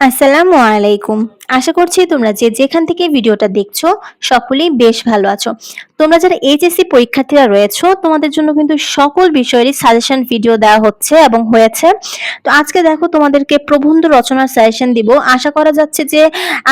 আসসালামু আলাইকুম। আশা করছি তোমরা যে যেখান থেকে ভিডিওটা দেখছ, সকলেই বেশ ভালো আছো। তোমরা যারা এইচএসসি পরীক্ষার্থীরা রয়েছো, তোমাদের জন্য কিন্তু সকল বিষয়েরই সাজেশন ভিডিও দেওয়া হচ্ছে এবং হয়েছে। তো আজকে দেখো তোমাদেরকে প্রবন্ধ রচনার সাজেশন দিব। আশা করা যাচ্ছে যে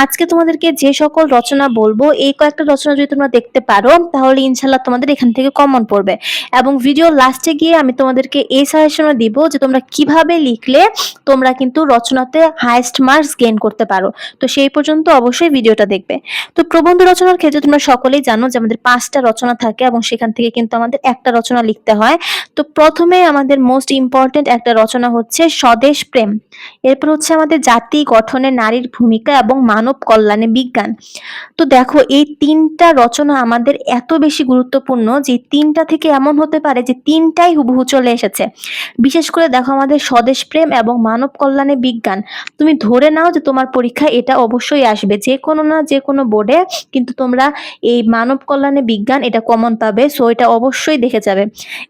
আজকে তোমাদেরকে যে সকল রচনা বলব, এই কয়েকটা রচনা যদি তোমরা দেখতে পারো, তাহলে ইনশাল্লাহ তোমাদের এখান থেকে কমন পড়বে। এবং ভিডিও লাস্টে গিয়ে আমি তোমাদেরকে এই সাজেশনও দিব যে তোমরা কীভাবে লিখলে তোমরা কিন্তু রচনাতে হাইয়েস্ট মার্কস গেইন করতে পারো। তো সেই পর্যন্ত অবশ্যই ভিডিওটা দেখবে। তো প্রবন্ধ রচনার ক্ষেত্রে তোমরা সকলেই জানো যে আমাদের ৫ টা রচনা থাকে এবং সেখান থেকে কিন্তু আমাদের একটা রচনা লিখতে হয়। তো প্রথমে আমাদের মোস্ট ইম্পোর্টেন্ট একটা রচনা হচ্ছে স্বদেশ প্রেম। এরপর হচ্ছে আমাদের জাতি, গঠনে নারীর ভূমিকা এবং মানব কল্যাণে বিজ্ঞান। তো দেখো, এই তিনটা রচনা আমাদের এত বেশি গুরুত্বপূর্ণ যে তিনটা থেকে এমন হতে পারে যে তিনটাই হুবহু চলে এসেছে। বিশেষ করে দেখো আমাদের স্বদেশ প্রেম এবং মানব কল্যাণে বিজ্ঞান। তুমি ধরে নাও যে তোমার পরীক্ষা এটা অবশ্যই আসবে। যেকোনো না যেকোনো বোর্ডে কিন্তু তোমরা এই মানব কল্যাণে বিজ্ঞান এটা কমন পাবে। সো এটা অবশ্যই দেখে যাবে।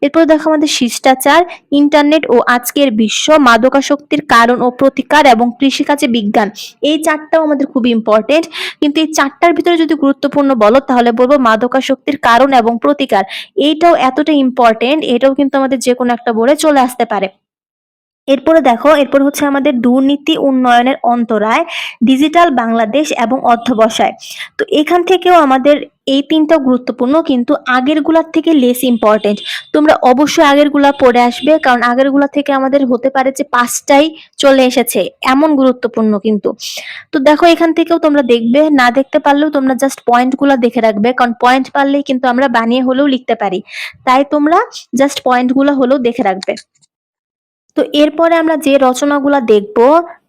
এরপর দেখো আমাদের শিষ্টাচার, ইন্টারনেট ও আজকের বিশ্ব, মাদকাসক্তির কারণ ও প্রতিকার এবং কৃষিকাজে বিজ্ঞান। এই চারটাও আমাদের খুবই ইম্পর্টেন্ট কিন্তু এই চারটার ভিতরে যদি গুরুত্বপূর্ণ বলো তাহলে বলব মাদকাসক্তির কারণ এবং প্রতিকার। এইটাও এতটা ইম্পর্টেন্ট এটাও কিন্তু আমাদের যেকোনো একটা বোর্ডে চলে আসতে পারে। এরপরে দেখো এরপর হচ্ছে আমাদের দুর্নীতি উন্নয়নের অন্তরায়, ডিজিটাল বাংলাদেশ এবং অধ্যবসায়। তো এখান থেকেও আমাদের এই ৩ টাও গুরুত্বপূর্ণ কিন্তু আগেরগুলার থেকে লেস ইম্পোর্টেন্ট। তোমরা অবশ্যই আগেরগুলা পড়ে আসবে কারণ আগেরগুলা থেকে আমাদের হতে পারে যে পাঁচটাই চলে এসেছে। এমন গুরুত্বপূর্ণ কিন্তু। তো দেখো এখান থেকেও তোমরা দেখবে, না দেখতে পারলেও তোমরা জাস্ট পয়েন্টগুলা দেখে রাখবে। কারণ পয়েন্ট পারলেই কিন্তু আমরা বানিয়ে হলেও লিখতে পারি। তাই তোমরা জাস্ট পয়েন্টগুলা হলেও দেখে রাখবে। তো এরপরে আমরা যে রচনাগুলা দেখব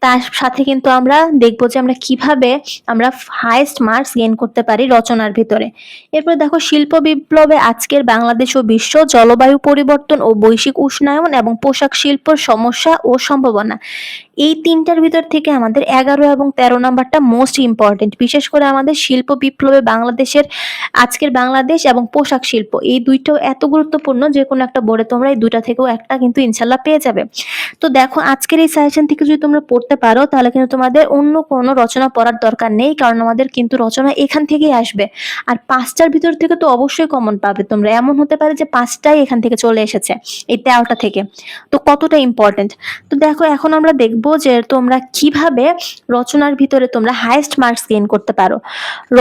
তার সাথে কিন্তু আমরা দেখব যে আমরা কীভাবে আমরা হাইয়েস্ট মার্কস গেইন করতে পারি রচনার ভিতরে। এরপর দেখো শিল্প বিপ্লবে আজকের বাংলাদেশ ও বিশ্ব, জলবায়ু পরিবর্তন ও বৈশ্বিক উষ্ণায়ন এবং পোশাক শিল্পর সমস্যা ও সম্ভাবনা। এই তিনটার ভিতর থেকে আমাদের ১১ এবং ১৩ নাম্বারটা মোস্ট ইম্পোর্টেন্ট। বিশেষ করে আমাদের শিল্প বিপ্লবে বাংলাদেশের আজকের বাংলাদেশ এবং পোশাক শিল্প এই দুইটাও এত গুরুত্বপূর্ণ যেকোনো একটা বোর্ডে তোমরা এই ২ টা থেকেও একটা কিন্তু ইনশাল্লাহ পেয়ে যাবে। তো দেখো আজকের এই সাজেশন থেকে যদি তোমরা পড়তে পারো, তাহলে কিন্তু তোমাদের অন্য কোনো রচনা পড়ার দরকার নেই, কারণ আমাদের কিন্তু রচনা এখান থেকেই আসবে। আর ৫ টার ভিতর থেকে তো অবশ্যই কমন পাবে তোমরা। এমন হতে পারে যে ৫ টাই এখান থেকে চলে এসেছে, এই ১৩ টা থেকে। তো কতটা ইম্পোর্টেন্ট। তো দেখো, এখন আমরা দেখব যে তোমরা কীভাবে রচনার ভিতরে তোমরা হাইয়েস্ট মার্কস গেইন করতে পারো।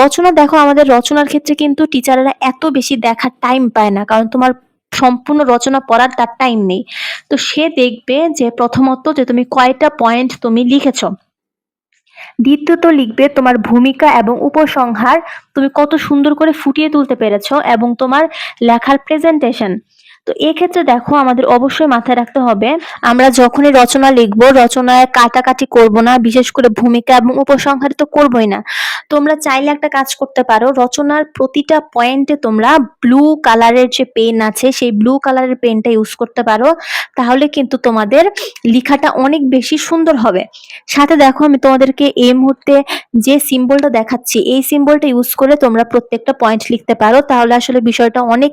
রচনা, দেখো, আমাদের রচনার ক্ষেত্রে কিন্তু টিচারেরা এত বেশি দেখার টাইম পায় না। কারণ তোমার সম্পূর্ণ রচনা পড়ার তার টাইম নেই। তো সে দেখবে যে প্রথমত যে তুমি কয়টা পয়েন্ট তুমি লিখেছো। দ্বিতীয়ত লিখবে তোমার ভূমিকা এবং উপসংহার তুমি কত সুন্দর করে ফুটিয়ে তুলতে পেরেছ এবং তোমার লেখার প্রেজেন্টেশন। তো এক্ষেত্রে দেখো আমাদের অবশ্যই মাথায় রাখতে হবে, আমরা যখনই রচনা লিখব, রচনায় কাটাকাটি করব না, বিশেষ করে ভূমিকা এবং উপসংহার তো করবই না। তোমরা চাইলে একটা কাজ করতে পারো, রচনার প্রতিটা পয়েন্টে তোমরা ব্লু কালারের যে পেন আছে, সেই ব্লু কালারের পেনটা ইউজ করতে পারো, তাহলে কিন্তু তোমাদের লেখাটা অনেক বেশি সুন্দর হবে। সাথে দেখো আমি তোমাদেরকে এই মুহূর্তে যে সিম্বলটা দেখাচ্ছি, এই সিম্বলটা ইউজ করে তোমরা প্রত্যেকটা পয়েন্ট লিখতে পারো, তাহলে আসলে বিষয়টা অনেক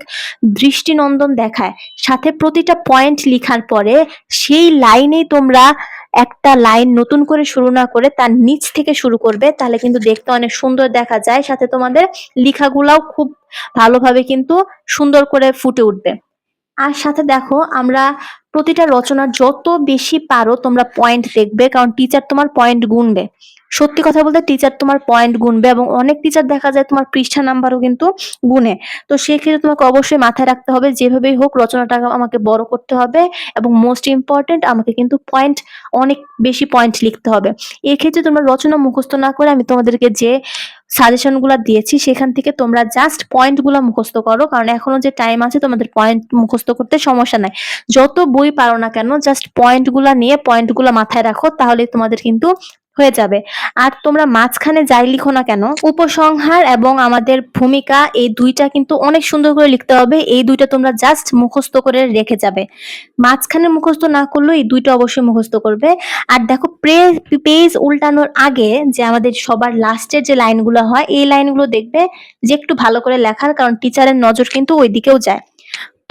দৃষ্টিনন্দন দেখা দেখায় সাথে প্রতিটা পয়েন্ট লিখার পরে সেই লাইনেই তোমরা একটা লাইন নতুন করে শুরু না করে তার নিচ থেকে শুরু করবে, তাহলে কিন্তু দেখতে অনেক সুন্দর দেখা যায়। সাথে তোমাদের লেখাগুলাও খুব ভালোভাবে কিন্তু সুন্দর করে ফুটে উঠবে। আর সাথে দেখো, আমরা প্রতিটা রচনার যত বেশি পারো তোমরা পয়েন্ট দেখবে, কারণ টিচার তোমার পয়েন্ট গুনবে। সত্যি কথা বলতে টিচার তোমার পয়েন্ট গুনবে এবং অনেক টিচার দেখা যায় তোমার পৃষ্ঠা নাম্বারও কিন্তু গুনে। তো সেক্ষেত্রে তোমাকে অবশ্যই মাথায় রাখতে হবে, যেভাবেই হোক রচনাটা আমাকে বড় করতে হবে এবং মোস্ট ইম্পর্টেন্ট আমাকে কিন্তু পয়েন্ট অনেক বেশি পয়েন্ট লিখতে হবে। এক্ষেত্রে তোমরা রচনা মুখস্থ না করে আমি তোমাদেরকে যে সাজেশনগুলা দিয়েছি, সেখান থেকে তোমরা জাস্ট পয়েন্টগুলা মুখস্থ করো, কারণ এখনও যে টাইম আছে তোমাদের পয়েন্ট মুখস্থ করতে সমস্যা নাই। যত বই পারো না কেন জাস্ট পয়েন্টগুলা নিয়ে পয়েন্টগুলা মাথায় রাখো, তাহলে তোমাদের কিন্তু হয়ে যাবে। আর তোমরা মাঝখানে যাই লিখো না কেন, উপসংহার এবং আমাদের ভূমিকা এই দুইটা কিন্তু অনেক সুন্দর করে লিখতে হবে। এই দুইটা তোমরা জাস্ট মুখস্থ করে রেখে যাবে। মাঝখানে মুখস্থ না করলেও এই দুইটা অবশ্যই মুখস্থ করবে। আর দেখো পেজ উল্টানোর আগে যে আমাদের সবার লাস্টের যে লাইনগুলো হয়, এই লাইনগুলো দেখবে যে একটু ভালো করে লেখার, কারণ টিচারের নজর কিন্তু ওই দিকেও যায়।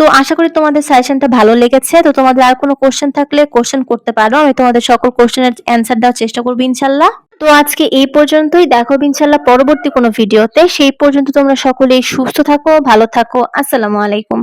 তো আশা করি তোমাদের সাজেশনটা ভালো লেগেছে। তো তোমাদের আর কোনো কোশ্চেন থাকলে কোশ্চেন করতে পারো। আমি তোমাদের সকল কোশ্চেনের অ্যান্সার দেওয়ার চেষ্টা করব ইনশাল্লাহ। তো আজকে এই পর্যন্তই। দেখো ইনশাল্লাহ পরবর্তী কোনো ভিডিওতে সেই পর্যন্ত তোমরা সকলেই সুস্থ থাকো, ভালো থাকো। আসসালামু আলাইকুম।